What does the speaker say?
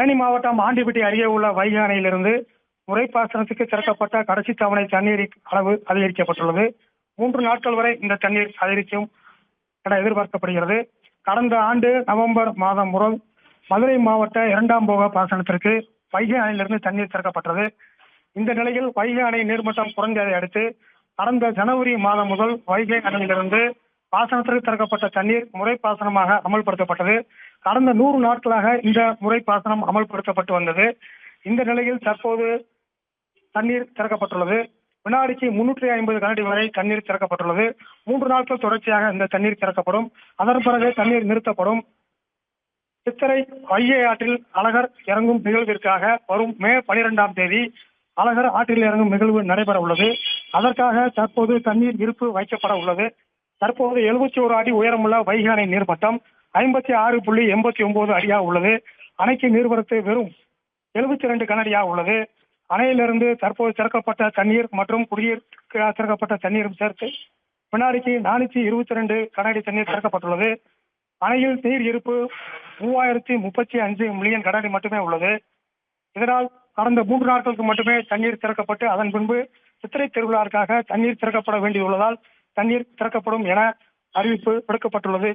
தேனி மாவட்டம் ஆண்டிப்பட்டி அருகே உள்ள வைகை அணையிலிருந்து முறைப்பாசனத்துக்கு திறக்கப்பட்ட கடைசி தவணை தண்ணீர் அளவு அதிகரிக்கப்பட்டுள்ளது. மூன்று நாட்கள் வரை இந்த தண்ணீர் அதிகரிக்கும் என எதிர்பார்க்கப்படுகிறது. கடந்த ஆண்டு நவம்பர் மாதம் முதல் மதுரை மாவட்ட இரண்டாம் போக பாசனத்திற்கு வைகை அணையிலிருந்து தண்ணீர் திறக்கப்பட்டது. இந்த நிலையில் வைகை அணை நீர்மட்டம் குறைந்ததை அடுத்து கடந்த ஜனவரி மாதம் முதல் வைகை அணையிலிருந்து பாசனத்திற்கு திறக்கப்பட்ட தண்ணீர் முறை பாசனமாக அமல்படுத்தப்பட்டது. கடந்த நூறு நாட்களாக இந்த முறை பாசனம் அமல்படுத்தப்பட்டு வந்தது. இந்த நிலையில் தற்போது தண்ணீர் திறக்கப்பட்டுள்ளது. வினாடிக்கு முன்னூற்றி ஐம்பது கனடி வரை தண்ணீர் திறக்கப்பட்டுள்ளது. மூன்று நாட்கள் தொடர்ச்சியாக இந்த தண்ணீர் திறக்கப்படும். அதன் பிறகு தண்ணீர் நிறுத்தப்படும். சித்திரை வையை ஆற்றில் அழகர் இறங்கும் நிகழ்விற்காக வரும் மே பனிரெண்டாம் தேதி அழகர் ஆற்றில் இறங்கும் நிகழ்வு நடைபெற உள்ளது அதற்காக தற்போது தண்ணீர் இருப்பு வைக்கப்பட உள்ளது. தற்போது எழுபத்தி ஒரு அடி உயரமுள்ள வைகை அணை நீர்மட்டம் ஐம்பத்தி ஆறு புள்ளி எண்பத்தி ஒன்பது அடியாக உள்ளது. அணைக்கு நீர்வரத்து வெறும் எழுபத்தி ரெண்டு கனடியாக உள்ளது. அணையிலிருந்து தற்போது திறக்கப்பட்ட தண்ணீர் மற்றும் குடிநீர் திறக்கப்பட்ட தண்ணீரும் சேர்த்து வினாடிக்கு நானூற்றி இருபத்தி ரெண்டு கனடி தண்ணீர் திறக்கப்பட்டுள்ளது. அணையில் நீர் இருப்பு மூவாயிரத்தி முப்பத்தி அஞ்சு மில்லியன் கனடி மட்டுமே உள்ளது. இதனால் கடந்த மூன்று நாட்களுக்கு மட்டுமே தண்ணீர் திறக்கப்பட்டு அதன் பின்பு சித்திரை திருவிழாவிற்காக தண்ணீர் திறக்கப்பட வேண்டியுள்ளதால் தண்ணீர் திறக்கப்படும் என அறிவிப்பு விடுக்கப்பட்டுள்ளது.